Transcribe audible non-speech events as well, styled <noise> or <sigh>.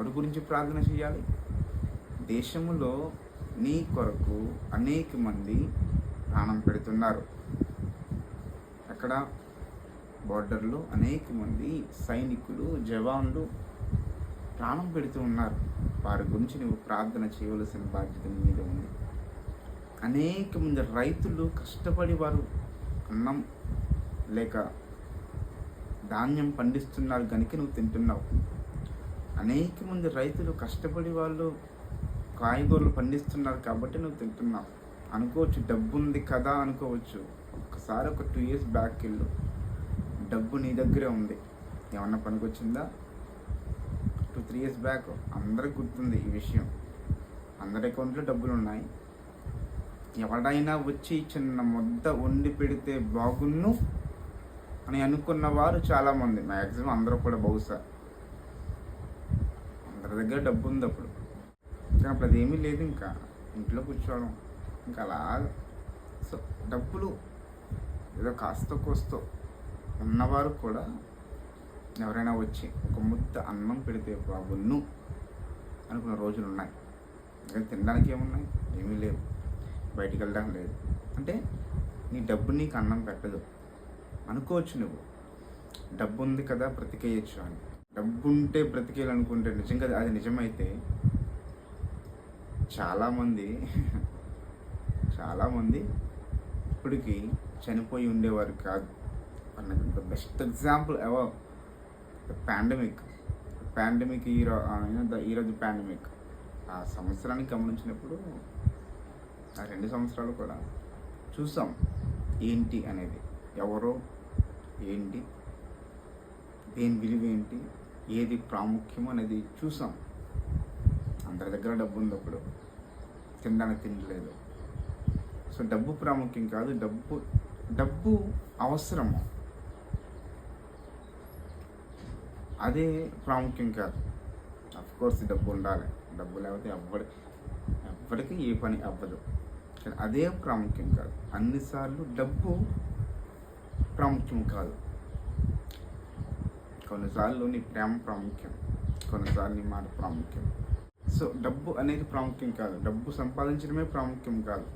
ఎవరి గురించి ప్రార్థన చేయాలి? దేశంలో నీ కొరకు అనేక మంది ప్రాణం పెడుతున్నారు. అక్కడ బార్డర్లో అనేక మంది సైనికులు జవాన్లు ప్రాణం పెడుతూ ఉన్నారు. వారి గురించి నువ్వు ప్రార్థన చేయవలసిన బాధ్యత నీ మీద ఉంది. అనేక మంది రైతులు కష్టపడి వారు అన్నం లేక ధాన్యం పండిస్తున్నారు. కనుక నువ్వు తింటున్నావు. అనేక మంది రైతులు కష్టపడి వాళ్ళు కాయగూరలు పండిస్తున్నారు కాబట్టి నువ్వు తింటున్నావు. అనుకోవచ్చు డబ్బు ఉంది కదా అనుకోవచ్చు. ఒకసారి ఒక టూ ఇయర్స్ బ్యాక్ వెళ్ళు. డబ్బు నీ దగ్గరే ఉంది. ఏమన్నా పనికొచ్చిందా? టూ త్రీ ఇయర్స్ బ్యాక్ అందరికి గుర్తుంది ఈ విషయం. అందరి అకౌంట్లో డబ్బులు ఉన్నాయి ఎవడైనా వచ్చి చిన్న ముద్ద వండి పెడితే బాగున్ను అని అనుకున్న వారు చాలామంది. మ్యాక్సిమం అందరూ కూడా బహుశా. అందరి దగ్గర డబ్బు ఉంది అప్పుడు. కానీ అప్పుడు అదేమీ లేదు ఇంకా. ఇంట్లో కూర్చోవడం. ఇంకా అలా సో డబ్బులు ఏదో కాస్త కోస్తో ఉన్నవారు కూడా ఎవరైనా వచ్చి ఒక ముద్ద అన్నం పెడితే బాబును అనుకున్న రోజులు ఉన్నాయి. ఇంకా తినడానికి ఏమున్నాయి? ఏమీ లేవు. బయటికి వెళ్ళడం లేదు. అంటే నీ డబ్బు నీకు అన్నం పెట్టదు. అనుకోవచ్చు నువ్వు. డబ్బు ఉంది కదా బ్రతికేయచ్చు అని. డబ్బుంటే బ్రతికేయాలనుకుంటే నిజంగా అది నిజమైతే చాలామంది <laughs> చాలామంది ఇప్పటికీ చనిపోయి ఉండేవారు కాదు. The best example ever? Pandemic. Pandemic ఈరో ఈరోజు పాండమిక్. ఆ సంవత్సరాన్ని గమనించినప్పుడు ఆ రెండు సంవత్సరాలు కూడా చూసాం ఏంటి అనేది. ఎవరో? ఏంటి? దేని విలువ ఏంటి? ఏది ప్రాముఖ్యం అనేది చూసాం. అందరి దగ్గర డబ్బు ఉంది అప్పుడు. తినడానికి తినలేదు. సో డబ్బు ప్రాముఖ్యం కాదు డబ్బు డబ్బు అవసరము. అదే ప్రాముఖ్యం కాదు. అఫ్ కోర్స్ డబ్బు ఉండాలి. డబ్బు లేకపోతే ఎవ్వరి ఎవ్వరికి ఏ పని అవ్వదు. కానీ అదే ప్రాముఖ్యం కాదు. అన్నిసార్లు డబ్బు ప్రాముఖ్యం కాదు. కొన్నిసార్లు నీ ప్రేమ ప్రాముఖ్యం కొన్నిసార్లు నీ మాట ప్రాముఖ్యం. సో డబ్బు అనేది ప్రాముఖ్యం కాదు. డబ్బు సంపాదించడమే ప్రాముఖ్యం కాదు.